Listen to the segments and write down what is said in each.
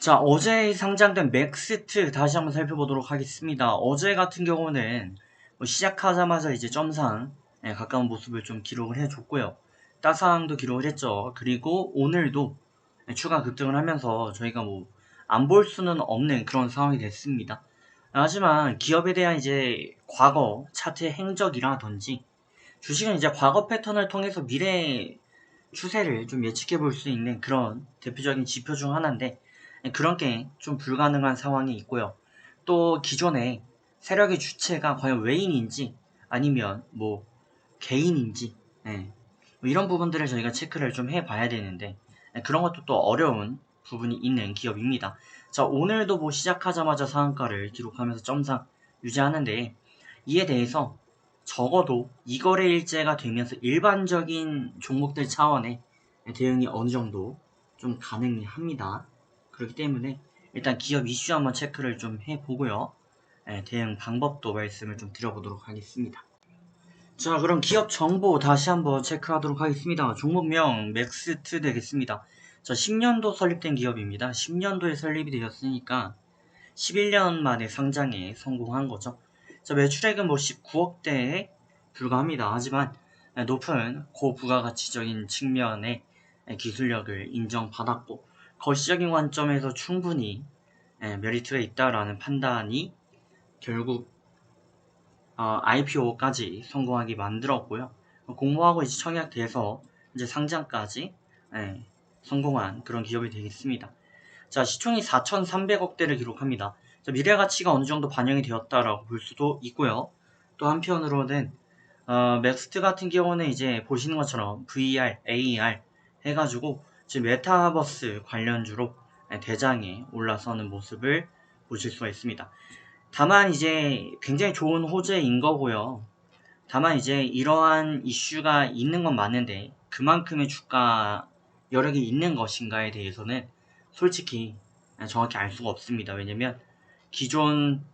자, 어제 상장된 맥스트 다시 한번 살펴보도록 하겠습니다. 어제 같은 경우는 뭐 시작하자마자 이제 점상 에 가까운 모습을 좀 기록을 해줬고요. 따상도 기록을 했죠. 그리고 오늘도 추가 급등을 하면서 저희가 뭐 안 볼 수는 없는 그런 상황이 됐습니다. 하지만 기업에 대한 이제 과거 차트의 행적이라든지 주식은 이제 과거 패턴을 통해서 미래 추세를 좀 예측해 볼 수 있는 그런 대표적인 지표 중 하나인데 그런 게 좀 불가능한 상황이 있고요. 또 기존의 세력의 주체가 과연 외인인지 아니면 뭐 개인인지 예, 뭐 이런 부분들을 저희가 체크를 좀 해봐야 되는데 예, 그런 것도 또 어려운 부분이 있는 기업입니다. 자 오늘도 뭐 시작하자마자 상한가를 기록하면서 점상 유지하는데 이에 대해서 적어도 이 거래일제가 되면서 일반적인 종목들 차원의 대응이 어느 정도 좀 가능이 합니다. 그렇기 때문에 일단 기업 이슈 한번 체크를 좀 해보고요. 예, 대응 방법도 말씀을 좀 드려보도록 하겠습니다. 자 그럼 기업 정보 다시 한번 체크하도록 하겠습니다. 종목명 맥스트 되겠습니다. 자 10년도 설립된 기업입니다. 10년도에 설립이 되었으니까 11년 만에 상장에 성공한 거죠. 자 매출액은 뭐 19억대에 불과합니다. 하지만 높은 고부가가치적인 측면의 기술력을 인정받았고 거시적인 관점에서 충분히 메리트가 있다라는 판단이 결국 어, IPO까지 성공하게 만들었고요. 공모하고 이제 청약돼서 이제 상장까지 예, 성공한 그런 기업이 되겠습니다. 자, 시총이 4,300억대를 기록합니다. 자, 미래 가치가 어느 정도 반영이 되었다라고 볼 수도 있고요. 또 한편으로는 어, 맥스트 같은 경우는 이제 보시는 것처럼 VR, AR 해가지고 지금 메타버스 관련주로 대장에 올라서는 모습을 보실 수가 있습니다. 다만 이제 굉장히 좋은 호재인 거고요. 다만 이제 이러한 이슈가 있는 건 맞는데 그만큼의 주가 여력이 있는 것인가에 대해서는 솔직히 정확히 알 수가 없습니다. 왜냐면 기존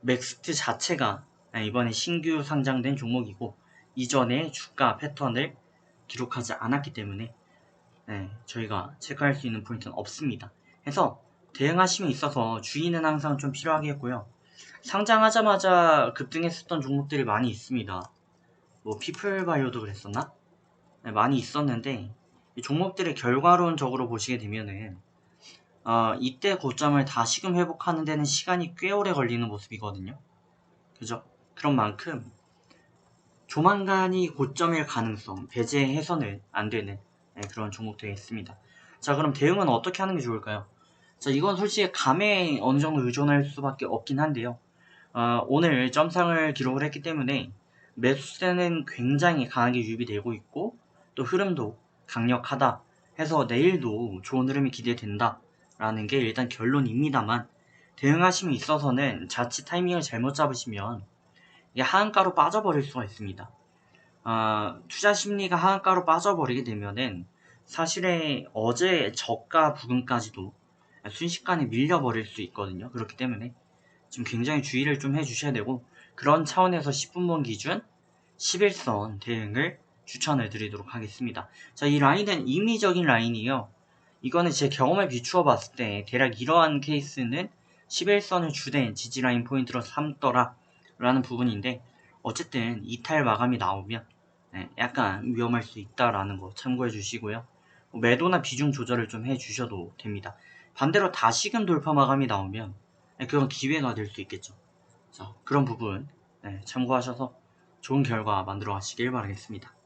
맥스트 자체가 이번에 신규 상장된 종목이고 이전에 주가 패턴을 기록하지 않았기 때문에 네, 저희가 체크할 수 있는 포인트는 없습니다. 해서 대응하심에 있어서 주의는 항상 좀 필요하겠고요. 상장하자마자 급등했었던 종목들이 많이 있습니다. 뭐 피플바이오도 그랬었나? 네, 많이 있었는데 종목들의 결과론적으로 보시게 되면은 어, 이때 고점을 다시금 회복하는 데는 시간이 꽤 오래 걸리는 모습이거든요. 그죠? 그런 만큼 조만간이 고점일 가능성 배제해서는 안 되는 네, 그런 종목들이 있습니다. 자 그럼 대응은 어떻게 하는 게 좋을까요? 자 이건 솔직히 감에 어느 정도 의존할 수밖에 없긴 한데요. 어, 오늘 점상을 기록을 했기 때문에 매수세는 굉장히 강하게 유입되고 있고 또 흐름도 강력하다 해서 내일도 좋은 흐름이 기대된다 라는 게 일단 결론입니다만 대응하심에 있어서는 자칫 타이밍을 잘못 잡으시면 이게 하한가로 빠져버릴 수가 있습니다. 어, 투자 심리가 하한가로 빠져버리게 되면은 사실에 어제 저가 부근까지도 순식간에 밀려버릴 수 있거든요. 그렇기 때문에 지금 굉장히 주의를 좀 해주셔야 되고 그런 차원에서 10분봉 기준 11선 대응을 추천을 드리도록 하겠습니다. 자, 이 라인은 임의적인 라인이요. 이거는 제 경험에 비추어 봤을 때 대략 이러한 케이스는 11선을 주된 지지라인 포인트로 삼더라 라는 부분인데 어쨌든 이탈 마감이 나오면 네, 약간 위험할 수 있다라는 거 참고해 주시고요. 뭐 매도나 비중 조절을 좀 해 주셔도 됩니다. 반대로 다시금 돌파 마감이 나오면 네, 그건 기회가 될 수 있겠죠. 자, 그런 부분 네, 참고하셔서 좋은 결과 만들어 가시길 바라겠습니다.